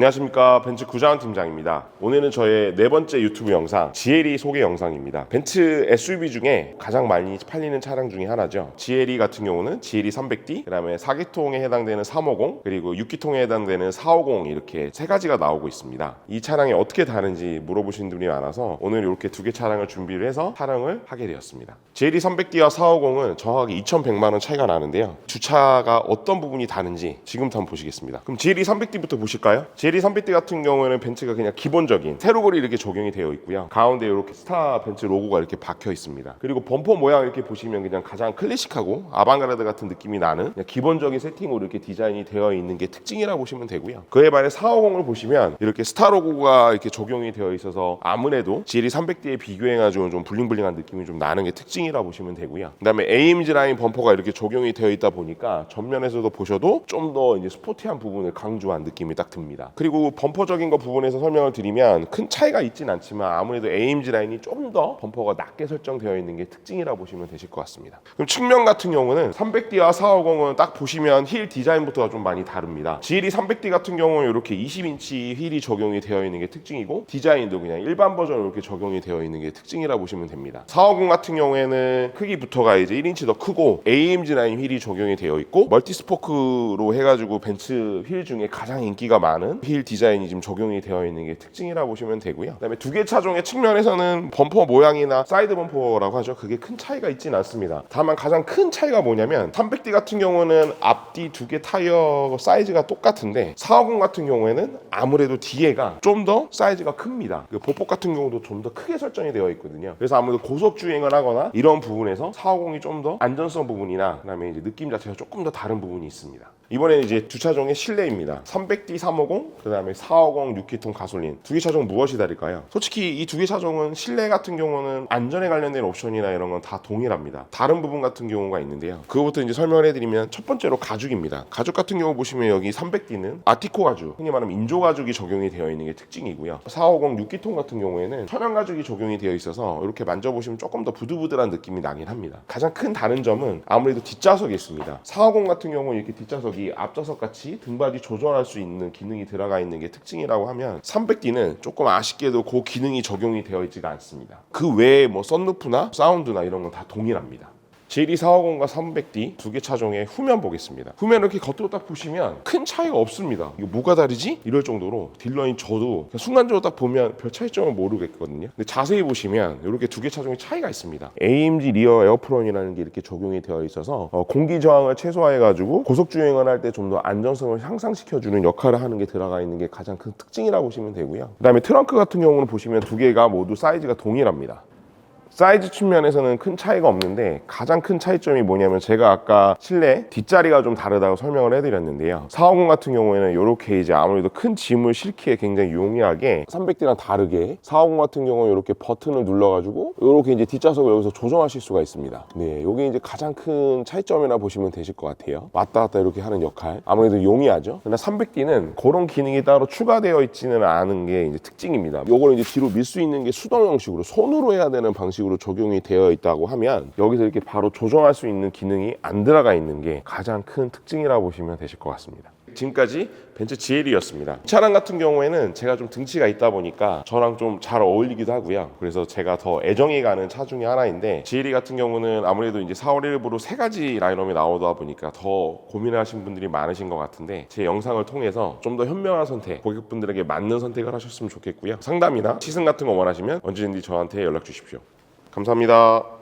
안녕하십니까 벤츠 구자원 팀장입니다. 오늘은 저의 네 번째 유튜브 영상 GLE 소개 영상입니다. 벤츠 SUV 중에 가장 많이 팔리는 차량 중에 하나죠. GLE 같은 경우는 GLE 300D, 그 다음에 4기통에 해당되는 350, 그리고 6기통에 해당되는 450 이렇게 세 가지가 나오고 있습니다. 이 차량이 어떻게 다른지 물어보신 분이 많아서 오늘 이렇게 두 개 차량을 준비를 해서 촬영을 하게 되었습니다. GLE 300D와 450은 정확히 2,100만 원 차이가 나는데요. 주차가 어떤 부분이 다른지 지금부터 한번 보시겠습니다. 그럼 GLE 300D부터 보실까요? GLE 300D 같은 경우에는 벤츠가 그냥 기본적인 세로골이 이렇게 적용이 되어 있고요. 가운데 이렇게 스타 벤츠 로고가 이렇게 박혀 있습니다. 그리고 범퍼 모양 이렇게 보시면 그냥 가장 클래식하고 아방가르드 같은 느낌이 나는 기본적인 세팅으로 이렇게 디자인이 되어 있는 게 특징이라고 보시면 되고요. 그에 반해 450을 보시면 이렇게 스타 로고가 이렇게 적용이 되어 있어서 아무래도 GLE 300D에 비교해가지고 좀 블링블링한 느낌이 좀 나는 게 특징이라 보시면 되고요. 그다음에 AMG 라인 범퍼가 이렇게 적용이 되어 있다 보니까 전면에서도 보셔도 좀 더 이제 스포티한 부분을 강조한 느낌이 딱 듭니다. 그리고 범퍼적인 거 부분에서 설명을 드리면 큰 차이가 있진 않지만 아무래도 AMG 라인이 좀 더 범퍼가 낮게 설정되어 있는 게 특징이라 보시면 되실 것 같습니다. 그럼 측면 같은 경우는 300D와 450은 딱 보시면 힐 디자인부터가 좀 많이 다릅니다. GLE 300D 같은 경우는 이렇게 20인치 휠이 적용이 되어 있는 게 특징이고 디자인도 그냥 일반 버전으로 이렇게 적용이 되어 있는 게 특징이라 보시면 됩니다. 450 같은 경우에는 크기부터가 이제 1인치 더 크고 AMG 라인 휠이 적용이 되어 있고 멀티 스포크로 해가지고 벤츠 휠 중에 가장 인기가 많은 휠 디자인이 지금 적용이 되어 있는 게 특징이라 보시면 되고요. 그다음에 두 개 차종의 측면에서는 범퍼 모양이나 사이드 범퍼라고 하죠. 그게 큰 차이가 있진 않습니다. 다만 가장 큰 차이가 뭐냐면 300D 같은 경우는 앞뒤 두 개 타이어 사이즈가 똑같은데 450 같은 경우에는 아무래도 뒤에가 좀 더 사이즈가 큽니다. 그 보폭 같은 경우도 좀 더 크게 설정이 되어 있거든요. 그래서 아무래도 고속 주행을 하거나 이런 부분에서 450이 좀 더 안전성 부분이나 그다음에 이제 느낌 자체가 조금 더 다른 부분이 있습니다. 이번에는 이제 두 차종의 실내입니다. 300D 350, 그 다음에 450 6기통 가솔린 두 개 차종 무엇이 다를까요? 솔직히 이 두 개 차종은 실내 같은 경우는 안전에 관련된 옵션이나 이런 건 다 동일합니다. 다른 부분 같은 경우가 있는데요. 그거부터 이제 설명을 해드리면 첫 번째로 가죽입니다. 가죽 같은 경우 보시면 여기 300D는 아티코 가죽, 흔히 말하면 인조 가죽이 적용이 되어 있는 게 특징이고요. 450 6기통 같은 경우에는 천연 가죽이 적용이 되어 있어서 이렇게 만져보시면 조금 더 부들부들한 느낌이 나긴 합니다. 가장 큰 다른 점은 아무래도 뒷좌석에 있습니다. 450 같은 경우는 이렇게 뒷좌석이 앞좌석 같이 등받이 조절할 수 있는 기능이 들어가 있는 게 특징이라고 하면 300D는 조금 아쉽게도 그 기능이 적용이 되어 있지가 않습니다. 그 외에 뭐 썬루프나 사운드나 이런 건 다 동일합니다. GLE 450과 300D 두 개 차종의 후면 보겠습니다. 후면 이렇게 겉으로 딱 보시면 큰 차이가 없습니다. 이거 뭐가 다르지? 이럴 정도로 딜러인 저도 순간적으로 딱 보면 별 차이점을 모르겠거든요. 근데 자세히 보시면 이렇게 두 개 차종의 차이가 있습니다. AMG 리어 에어프론이라는 게 이렇게 적용이 되어 있어서 어, 공기 저항을 최소화해가지고 고속 주행을 할 때 좀 더 안전성을 향상시켜주는 역할을 하는 게 들어가 있는 게 가장 큰 특징이라고 보시면 되고요. 그다음에 트렁크 같은 경우는 보시면 두 개가 모두 사이즈가 동일합니다. 사이즈 측면에서는 큰 차이가 없는데 가장 큰 차이점이 뭐냐면 제가 아까 실내 뒷자리가 좀 다르다고 설명을 해드렸는데요. 450 같은 경우에는 이렇게 이제 아무래도 큰 짐을 실기에 굉장히 용이하게 300D랑 다르게 450 같은 경우는 이렇게 버튼을 눌러가지고 이렇게 이제 뒷좌석을 여기서 조정하실 수가 있습니다. 네 이게 이제 가장 큰 차이점이라 보시면 되실 것 같아요. 왔다 갔다 이렇게 하는 역할. 아무래도 용이하죠? 근데 300D는 그런 기능이 따로 추가되어 있지는 않은 게 이제 특징입니다. 요걸 이제 뒤로 밀 수 있는 게 수동 형식으로 손으로 해야 되는 방식 으로 적용이 되어 있다고 하면 여기서 이렇게 바로 조정할 수 있는 기능이 안 들어가 있는 게 가장 큰 특징이라고 보시면 되실 것 같습니다. 지금까지 벤츠 GL이었습니다. 차량 같은 경우에는 제가 좀 등치가 있다 보니까 저랑 좀 잘 어울리기도 하고요. 그래서 제가 더 애정이 가는 차 중에 하나인데 GLE 같은 경우는 아무래도 이제 4월 1일부로 세 가지 라인업이 나오다 보니까 더 고민하신 분들이 많으신 것 같은데 제 영상을 통해서 좀 더 현명한 선택, 고객분들에게 맞는 선택을 하셨으면 좋겠고요. 상담이나 시승 같은 거 원하시면 언제든지 저한테 연락 주십시오. 감사합니다.